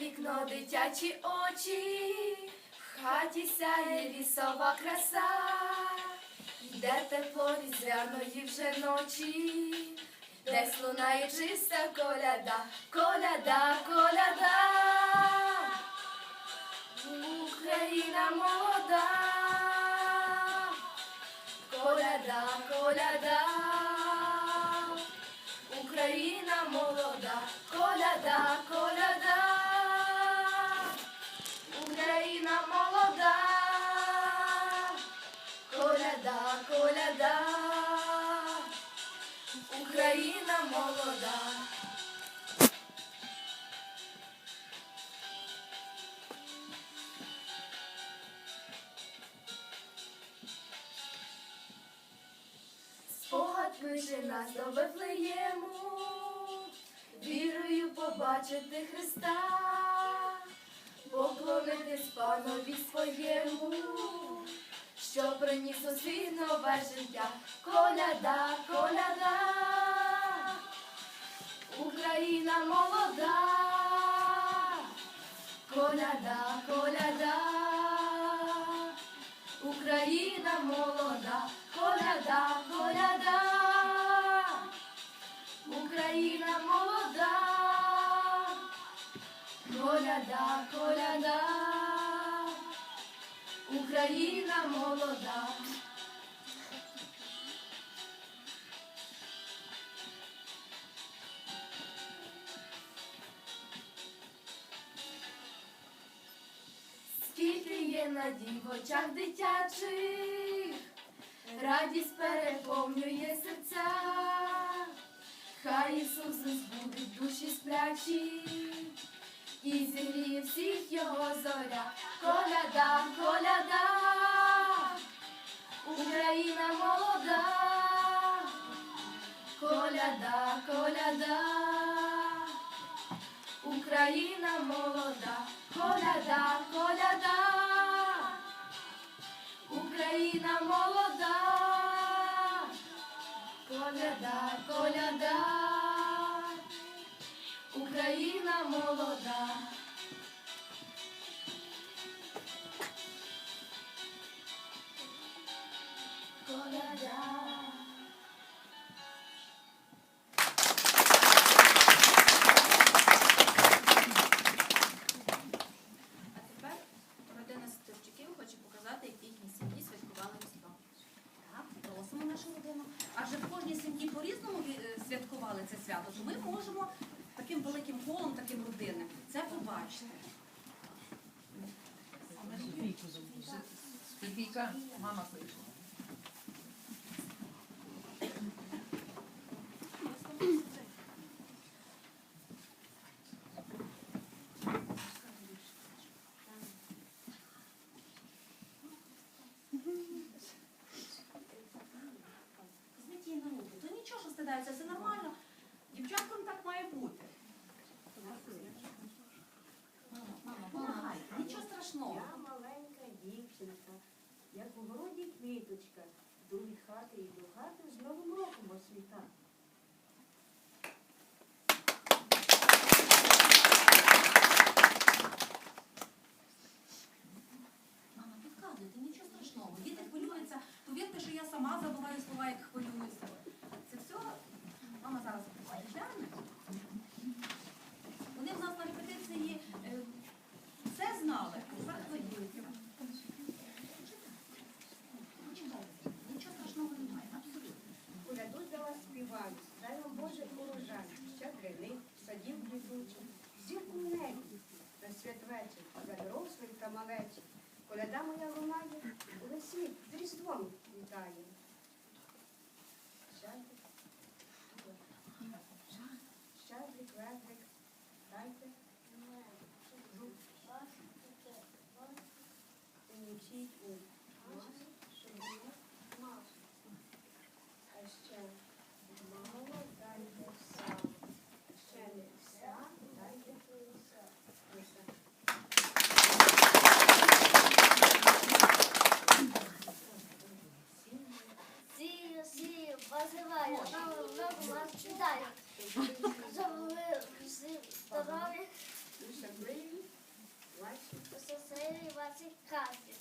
вікно дитячі очі, в хаті сяє лісова краса, йде тепло різдвяної вже ночі, десь лунає чиста коляда, коляда, коляда, Україна молода, коляда, коляда. Україна молода. Спогад кличе нас до Вифлеєму, вірою побачити Христа, поклонитись що приніс у світ нове життя. Коляда, коляда, Україна молода, коляда, коляда. Україна молода, коляда, коляда, Україна молода, коляда, коляда, Україна молода. Скільки є надій в очах дитячих, радість переповнює серця, хай Ісус збудить душі сплячі, і зігріє всіх його зоря, коляда, коляда, Україна молода, коляда, коляда. Україна молода, коляда, коляда, Україна молода, коляда, коляда, просимо нашу родину. Адже в кожній сім'ї по-різному е, святкували це свято, то ми можемо таким великим колом, таким родинним, це побачите. Софійка, мама прийшла. Візьміть її на руки. То нічого, що стидається, це нормально. Дівчаткам так має бути. Мама, мама, помагайте, нічого страшного. Я маленька дівчинка, як у городі квіточка, дуй хати і до хати з новим роком освіта. Мама, підказуйте, нічого страшного. Діти хвилюються, то вірте, що я сама забуваю слова, як хвилююся. Помічіть у нас, щоб. Сію, сію, позиваю, новим роком вас читаю. Ви всі Усі сили ваших кадрів.